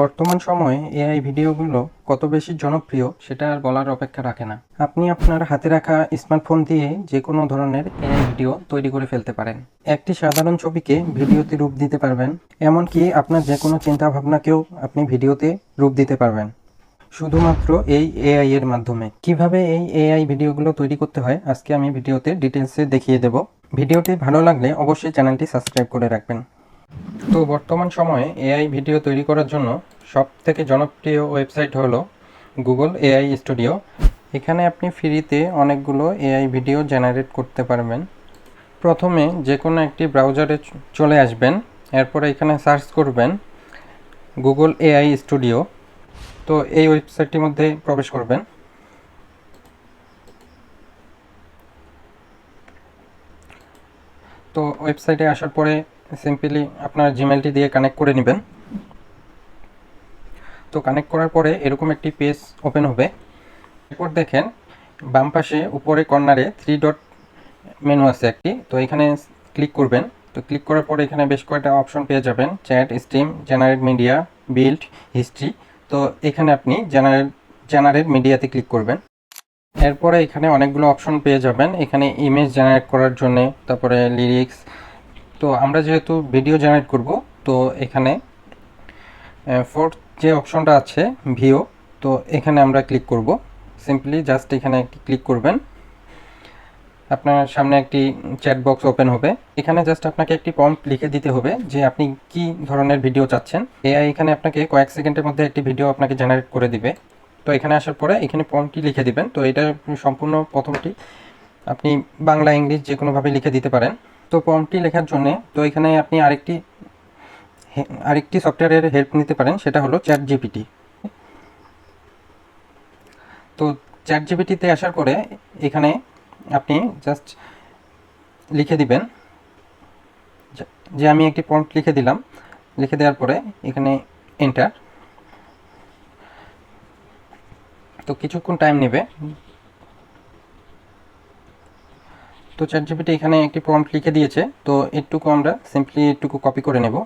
বর্তমান সময়ে এআই ভিডিওগুলো কত বেশি জনপ্রিয় সেটা আর বলার অপেক্ষা রাখে না। আপনি আপনার হাতে রাখা স্মার্টফোন দিয়ে যে কোনো ধরনের এআই ভিডিও তৈরি করে ফেলতে পারেন। একটি সাধারণ ছবিকে ভিডিওতে রূপ দিতে পারবেন, এমনকি আপনার যে কোনো চিন্তা ভাবনাকেও আপনি ভিডিওতে রূপ দিতে পারবেন। শুধুমাত্র এই এআই এর মাধ্যমে। কীভাবে এই এআই ভিডিওগুলো তৈরি করতে হয়, আজকে আমি ভিডিওতে ডিটেলসে দেখিয়ে দেব। ভিডিওটি ভালো লাগলে অবশ্যই চ্যানেলটি সাবস্ক্রাইব করে রাখবেন। তো বর্তমান সময়ে এআই ভিডিও তৈরি করার জন্য সব থেকে জনপ্রিয় ওয়েবসাইট হলো গুগল এআই স্টুডিও। এখানে আপনি ফ্রিতে অনেকগুলো এআই ভিডিও জেনারেট করতে পারবেন। প্রথমে যে কোনো একটি ব্রাউজারে চলে আসবেন, এরপরে এখানে সার্চ করবেন গুগল এআই স্টুডিও। তো এই ওয়েবসাইটটির মধ্যে প্রবেশ করবেন। তো ওয়েবসাইটে আসার পরে সিম্পলি আপনার জিমেলটি দিয়ে কানেক্ট করে নেবেন। তো কানেক্ট করার পরে এরকম একটি পেজ ওপেন হবে। এরপর দেখেন, বাম পাশে উপরে কর্নারে থ্রি ডট মেনু আছে একটি। তো এখানে ক্লিক করবেন। তো ক্লিক করার পরে এখানে বেশ কয়েকটা অপশন পেয়ে যাবেন। Chat stream generate media build history তো এখানে আপনি জেনারেট জেনারেট মিডিয়াতে ক্লিক করবেন। এরপরে এখানে অনেকগুলো অপশন পেয়ে যাবেন। এখানে ইমেজ জেনারেট করার জন্য, তারপরে লিরিক্স তো আমরা যেহেতু ভিডিও জেনারেট করব, তো এখানে ফোর্থ যে অপশনটা আছে ভিও তো এখানে আমরা ক্লিক করব। সিম্পলি জাস্ট এখানে একটি ক্লিক করবেন। আপনার সামনে একটি চ্যাট বক্স ওপেন হবে। এখানে জাস্ট আপনাকে একটি প্রম্পট লিখে দিতে হবে যে আপনি কি ধরনের ভিডিও চাচ্ছেন। এআই এখানে আপনাকে কয়েক সেকেন্ডের মধ্যে একটি ভিডিও আপনাকে জেনারেট করে দিবে। তো এখানে আসার পরে এখানে প্রম্পটটি লিখে দিবেন। তো এটা সম্পূর্ণ প্রথমটি আপনি বাংলা, ইংলিশ যে কোনোভাবে লিখে দিতে পারেন। তো প্রম্পটটি লেখার জন্য, তো এখানে আপনি আরেকটি আরেকটি সফটওয়্যারের হেল্প নিতে পারেন, সেটা হলো চ্যাট জিপিটি তো চ্যাট জিপিটিতে আসার পরে এখানে আপনি জাস্ট লিখে দিবেন। যে আমি একটি প্রম্পট লিখে দিলাম, লিখে দেওয়ার পরে এখানে এন্টার তো কিছুক্ষণ টাইম নেবে। তো চ্যাট জিপিটি এখানে একটি প্রম্পট লিখে দিয়েছে। তো এটুকু আমরা সিম্পলি এটুকু কপি করে নেব।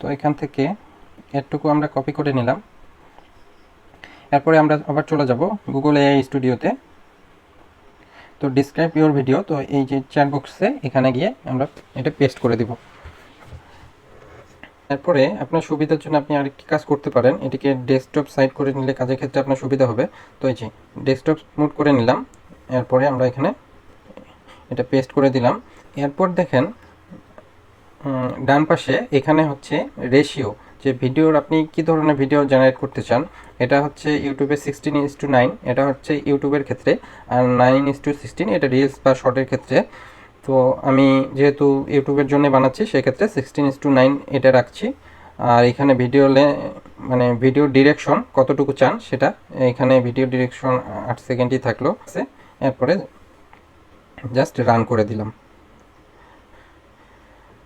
তো এখান থেকে এটুকু আমরা কপি করে নিলাম। এরপরে আমরা আবার চলে যাব গুগল এআই স্টুডিওতে তো। ডিসক্রাইব ইউর ভিডিও তো এই যে চ্যাট বক্সে এখানে গিয়ে আমরা এটা পেস্ট করে দিব। এরপরে আপনার সুবিধার জন্য আপনি আরেকটি কাজ করতে পারেন। এটিকে ডেস্কটপ সাইড করে নিলে কাজের ক্ষেত্রে আপনার সুবিধা হবে। তো এই যে ডেস্কটপ মুড করে নিলাম। এরপরে আমরা এখানে এটা পেস্ট করে দিলাম। এরপর দেখেন ডান পাশে এখানে হচ্ছে রেশিও যে ভিডিওর আপনি কি ধরনের ভিডিও জেনারেট করতে চান, এটা হচ্ছে ইউটিউবে সিক্সটিন ইস টু নাইন এটা হচ্ছে ইউটিউবের ক্ষেত্রে, আর নাইন ইস টু সিক্সটিন এটা রিলস বা শর্টের ক্ষেত্রে। তো আমি যেহেতু ইউটিউবের জন্য বানাচ্ছি, সেক্ষেত্রে সিক্সটিন ইস টু নাইন এটা রাখছি। আর এখানে ভিডিও মানে ভিডিও ডিরেকশন কতটুকু চান সেটা এখানে ভিডিও ডিরেকশন আট সেকেন্ডই থাকল। এরপরে জাস্ট রান করে দিলাম।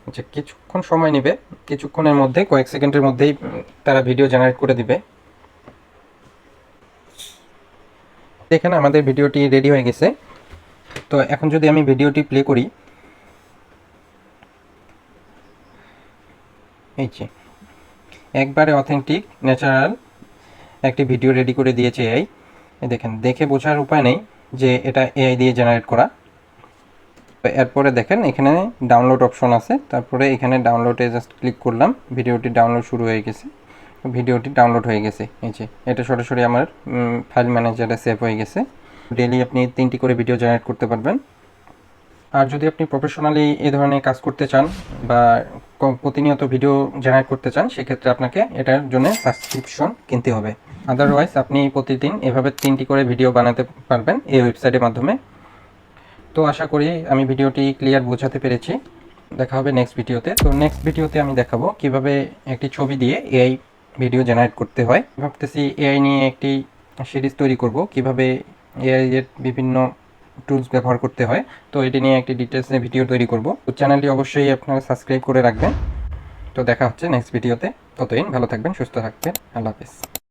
আচ্ছা কিছুক্ষণ সময় নেবে। কিছুক্ষণের মধ্যে, কয়েক সেকেন্ডের মধ্যেই তারা ভিডিও জেনারেট করে দিবে। এখানে আমাদের ভিডিওটি রেডি হয়ে গেছে। তো এখন যদি আমি ভিডিওটি প্লে করি, এই যে, একবারে অথেন্টিক ন্যাচারাল একটি ভিডিও রেডি করে দিয়েছে এআই দেখেন, দেখে বোঝার উপায় নেই যে এটা এআই দিয়ে জেনারেট করা। এরপরে দেখেন, এখানে ডাউনলোড অপশন আছে। তারপরে এখানে ডাউনলোডে জাস্ট ক্লিক করলাম, ভিডিওটি ডাউনলোড শুরু হয়ে গেছে। ভিডিওটি ডাউনলোড হয়ে গেছে, এই যে, এটা সরাসরি আমার ফাইল ম্যানেজারে সেভ হয়ে গেছে। ডেলি আপনি তিনটি করে ভিডিও জেনারেট করতে পারবেন। আর যদি আপনি প্রফেশনালি এই ধরনের কাজ করতে চান বা প্রতিনিয়ত ভিডিও জেনারেট করতে চান, সেক্ষেত্রে আপনাকে এটার জন্য সাবস্ক্রিপশন কিনতে হবে। আদারওয়াইজ আপনি প্রতিদিন এভাবে তিনটি করে ভিডিও বানাতে পারবেন এই ওয়েবসাইটের মাধ্যমে। তো আশা করি আমি ভিডিওটি ক্লিয়ার বোঝাতে পেরেছি। দেখা হবে নেক্সট ভিডিওতে তো নেক্সট ভিডিওতে আমি দেখাবো কীভাবে একটি ছবি দিয়ে এআই ভিডিও জেনারেট করতে হয়। ভাবতেছি এআই নিয়ে একটি সিরিজ তৈরি করব। কীভাবে এআই এর বিভিন্ন টুলস ব্যবহার করতে হয়। তো এটি নিয়ে একটি ডিটেলস নিয়ে ভিডিও তৈরি করব। তো চ্যানেলটি অবশ্যই আপনারা সাবস্ক্রাইব করে রাখবেন। তো দেখা হচ্ছে নেক্সট ভিডিওতে ততদিন ভালো থাকবেন, সুস্থ থাকবেন। আল্লাহ হাফেজ।